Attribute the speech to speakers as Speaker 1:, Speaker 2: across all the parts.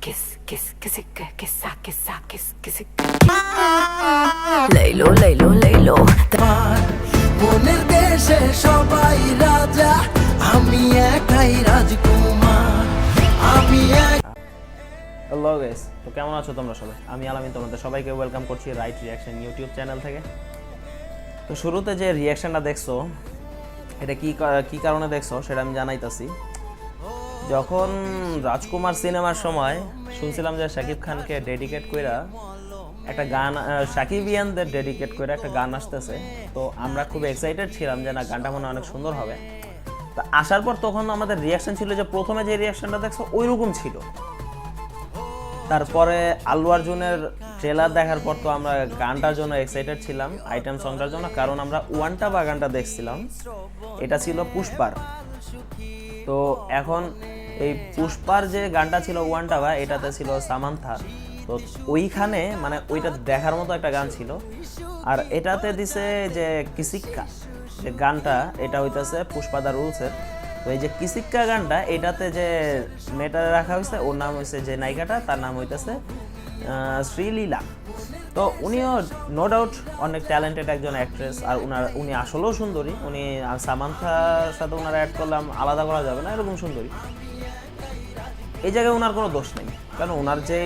Speaker 1: kiss, kiss, kiss, kiss, kiss, kiss, kiss, kiss, laylo, laylo, laylo.
Speaker 2: মনের দেশে সবাই রাজা আমি একাই রাজকুমার আমি এক
Speaker 3: হ্যালো গাইস তো কেমন আছো তোমরা সবাই? আমি আলামিন তোমাদের সবাইকে ওয়েলকাম করছি রাইট রিয়াকশন ইউটিউব চ্যানেল থেকে। তো শুরুতে যে রিয়াকশনটা দেখছ এটা কা- কি কারণে দেখছ সেটা আমি জানাইতাছি। যখন রাজকুমার সিনেমার সময় শুনছিলাম যে শাকিব খানকে ডেডিকেট কইরা একটা গান আহ, শাকিব ইয়ানদের ডেডিকেট করে একটা গান আসতেছে তো আমরা খুব এক্সাইটেড ছিলাম যে না গানটা মনে অনেক সুন্দর হবে। তা আসার পর তখন আমাদের রিয়াকশন ছিল যে প্রথমে যে রিয়াকশনটা দেখছ ওই রকম ছিল। তারপরে আল্লু অর্জুনের ট্রেলার দেখার পর তো আমরা গানটার জন্য এক্সাইটেড ছিলাম আইটেম সংটার জন্য কারণ আমরা ওয়ানটা বা গানটা দেখছিলাম। এটা ছিল পুষ্পার। তো এখন এই পুষ্পার যে গানটা ছিল ওয়ানটা বা এটাতে ছিল সামান্থা। তো ওইখানে মানে ওইটা দেখার মতো একটা গান ছিল। আর এটাতে দিছে যে কিসিক্কা, যে গানটা, এটা হইতেছে পুষ্পাদা রুলসের। তো এই যে কিসিক্কা গানটা, এটাতে যে মেয়েটা রাখা হয়েছে ওর নাম হয়েছে যে নায়িকাটা, তার নাম হইতেছে শ্রীলীলা। তো উনিও নো ডাউট অনেক ট্যালেন্টেড একজন অ্যাক্ট্রেস আর উনার, উনি আসলেও সুন্দরী। উনি আর সামান্থার সাথে ওনারা অ্যাড করলাম, আলাদা করা যাবে না, এরকম সুন্দরী। এই জায়গায় ওনার কোনো দোষ নেই। কারণ ওনার যে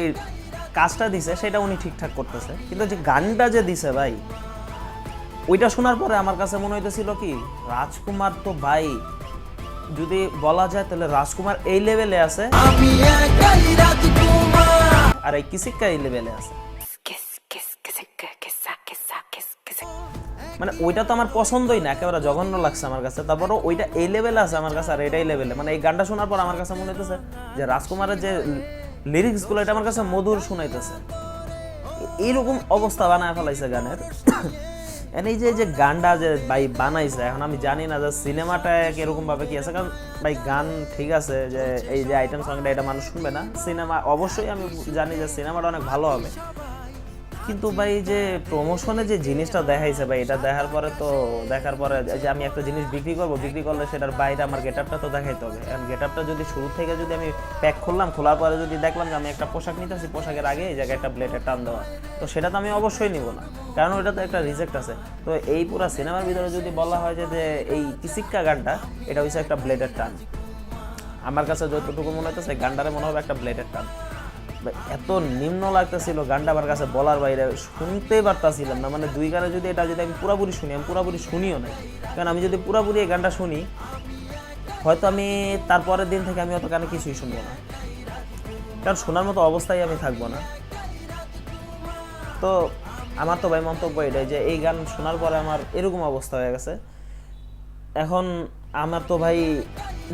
Speaker 3: কাজটা দিছে সেটা উনি ঠিকঠাক করতেছে। কিন্তু যে গানটা যে দিছে ভাই ওইটা শোনার পরে আমার কাছে মনে হইতেছিল কি রাজকুমার তো ভাই যদি বলা যায় তাহলে রাজকুমার এই লেভেলে আছে। আর এই কিসিক্কা এই লেভেলে আছে। মানে ওইটা তো আমার পছন্দই না, একেবারে জঘন্য লাগছে আমার কাছে। তারপরও ওইটা এই লেভেলে আছে আমার কাছে, আর এটাই লেভেলে মানে এই গানটা শোনার পর আমার কাছে মনে হইতেছে যে রাজকুমারের যে লিরিক্সগুলো এটা আমার কাছে মধুর শোনাইতেছে। এইরকম অবস্থা বানায় ফেলাইছে গানের। And এই যে যে গানটা যে ভাই বানাইছে, এখন আমি জানি না যে সিনেমাটা কীরকম ভাবে কি আছে, কারণ ভাই গান ঠিক আছে যে, এই যে আইটেম সংটা এটা মানুষ শুনবে না। সিনেমা, অবশ্যই আমি জানি যে সিনেমাটা অনেক ভালো হবে। কিন্তু ভাই যে প্রমোশনে যে জিনিসটা দেখাইছে ভাই, এটা দেখার পরে তো, দেখার পরে যে আমি একটা জিনিস বিক্রি করব, বিক্রি করলে সেটার বাইরে আমার গেটআপটা তো দেখাইতে হবে। কারণ গেটআপটা যদি শুরু থেকে যদি আমি প্যাক খুললাম, খোলার পরে যদি দেখলাম যে আমি একটা পোশাক নিতেছি, পোশাকের আগে এই জায়গায় একটা ব্লেডের টান দেওয়া, তো সেটা তো আমি অবশ্যই নিব না। কারণ ওটা তো একটা রিজেক্ট আছে। তো এই পুরো সিনেমার ভিতরে যদি বলা হয় যে এই কিসিক্কা গানটা, এটা হচ্ছে একটা ব্লেডের টান। আমার কাছে যতটুকু মনে হইতেছে, গানটারে মনে হবে একটা ব্লেডের টান। এত নিম্ন লাগতেছিল গানটা আমার কাছে বলার বাইরে, শুনতেই পারতাছিলাম না। মানে দুই গানে যদি এটা যদি আমি পুরাপুরি শুনি, আমি পুরাপুরি শুনিও না কারণ আমি যদি পুরাপুরি এই গানটা শুনি, হয়তো আমি তারপরের দিন থেকে আমি অত গানে কিছুই শুনব না। কারণ শোনার মতো অবস্থায় আমি থাকব না। তো আমার তো ভাই মন্তব্য এটাই যে, এই গান শোনার পরে আমার এরকম অবস্থা হয়ে গেছে। এখন আমার তো ভাই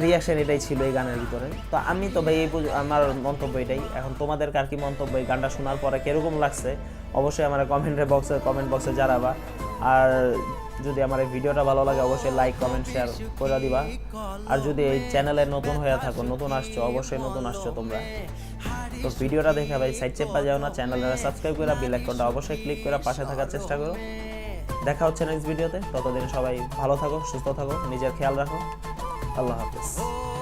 Speaker 3: রিয়াকশন এটাই ছিল এই গানের ভিতরে। তো আমি তো ভাই এই আমার মন্তব্য এটাই। এখন তোমাদের কার কি মন্তব্য এই গানটা শোনার পরে কীরকম লাগছে? অবশ্যই আমার কমেন্টের বক্সে কমেন্ট বক্সে জানাবা। আর যদি আমার এই ভিডিওটা ভালো লাগে, অবশ্যই লাইক কমেন্ট শেয়ার করে দিবা। আর যদি এই চ্যানেলে নতুন হয়ে থাকো, নতুন আসছো, অবশ্যই নতুন আসছো তোমরা। তো ভিডিওটা দেখে ভাই সাইড চেপা যাও না চ্যানেলটা সাবস্ক্রাইব করে বেল আইকনটা অবশ্যই ক্লিক করে পাশে থাকার চেষ্টা করো। দেখা হচ্ছে নেক্সট ভিডিওতে ততদিন সবাই ভালো থাকো, সুস্থ থাকো, নিজের খেয়াল রাখো। আল্লাহ হাফেজ